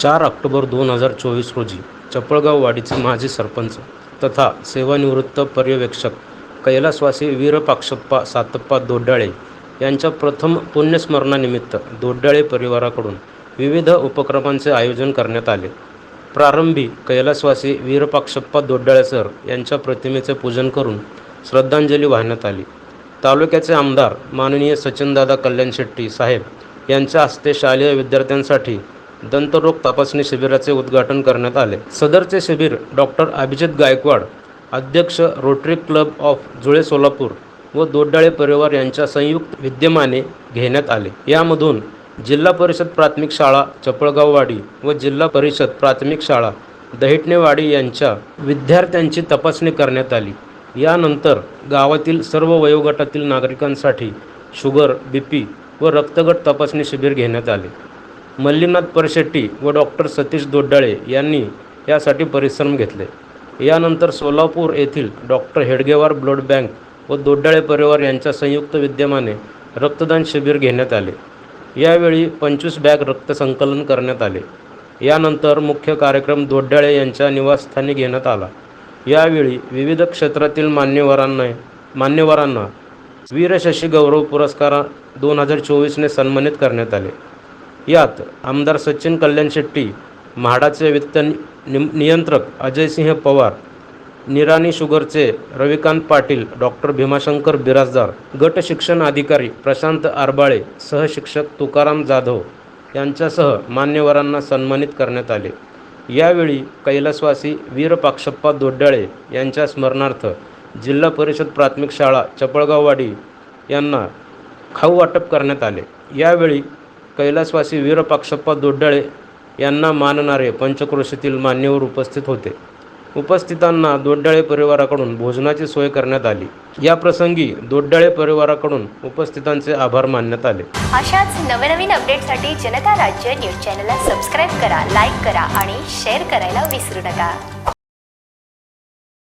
चार ऑक्टोबर दोन हजार चोवीस रोजी चपळगाव वाडीचे माजी सरपंच तथा सेवानिवृत्त पर्यवेक्षक कैलासवासी वीरपाक्षप्पा सातप्पा दोड्डाळे यांच्या प्रथम पुण्यस्मरणानिमित्त दोड्डाळे परिवाराकडून विविध उपक्रमांचे आयोजन करण्यात आले. प्रारंभी कैलासवासी वीरपाक्षप्पा दोड्डाळे सर यांच्या प्रतिमेचे पूजन करून श्रद्धांजली वाहण्यात आली. तालुक्याचे आमदार माननीय सचिनदादा कल्याण शेट्टी साहेब यांच्या हस्ते शालेय विद्यार्थ्यांसाठी दंतरोग तपासणी शिबिराचे उद्घाटन करण्यात आले. सदरचे शिबिर डॉक्टर अभिजित गायकवाड अध्यक्ष Rotary club of Jule Solapur व दोड्डाळे परिवार यांच्या संयुक्त विद्यमाने घेण्यात आले. यामधून जिल्हा परिषद प्राथमिक शाळा चपळगाववाडी व जिल्हा परिषद प्राथमिक शाळा दहिटणेवाडी यांच्या विद्यार्थ्यांची तपासणी करण्यात आली. यानंतर गावातील सर्व वयोगटातील नागरिकांसाठी शुगर बी पी व रक्तगट तपासणी शिबिर घेण्यात आले. मल्लीनाथ परशेट्टी व डॉक्टर सतीश दोड्डाळे यांनी यासाठी परिश्रम घेतले. यानंतर सोलापूर येथील डॉक्टर हेडगेवार ब्लड बँक व दोड्डाळे परिवार यांच्या संयुक्त विद्यमाने रक्तदान शिबिर घेण्यात आले. यावेळी पंचवीस बॅग रक्त संकलन करण्यात आले. यानंतर मुख्य कार्यक्रम दोड्डाळे यांच्या निवासस्थानी घेण्यात आला. यावेळी विविध क्षेत्रातील मान्यवरांना मान्यवरांना वीरशशी गौरव पुरस्कार दोन हजार चोवीसने सन्मानित करण्यात आले. यात आमदार सचिन कल्याण शेट्टी म्हाडाचे वित्त नि नियंत्रक अजयसिंह पवार निराणी शुगरचे रविकांत पाटील डॉक्टर भीमाशंकर बिराजदार गट शिक्षण अधिकारी प्रशांत आरबाळे सहशिक्षक तुकाराम जाधव यांच्यासह मान्यवरांना सन्मानित करण्यात आले. यावेळी कैलासवासी वीरपाक्षप्पा दोड्डाळे यांच्या स्मरणार्थ जिल्हा परिषद प्राथमिक शाळा चपळगाववाडी यांना खाऊ वाटप करण्यात आले. यावेळी कैलासवासी वीरपाक्षप्पा दोड्डाळे यांना मानणारे पंचक्रोशीतील मान्यवर उपस्थित होते. उपस्थितांना दोड्डाळे परिवाराकडून भोजनाची सोय करण्यात आली. या प्रसंगी दोड्डाळे परिवाराकडून उपस्थितांचे आभार मानण्यात आले. अशाच नवनवीन अपडेटसाठी जनता राज्य न्यूज चॅनलला सबस्क्राईब करा लाईक करा आणि शेअर करायला विसरू नका.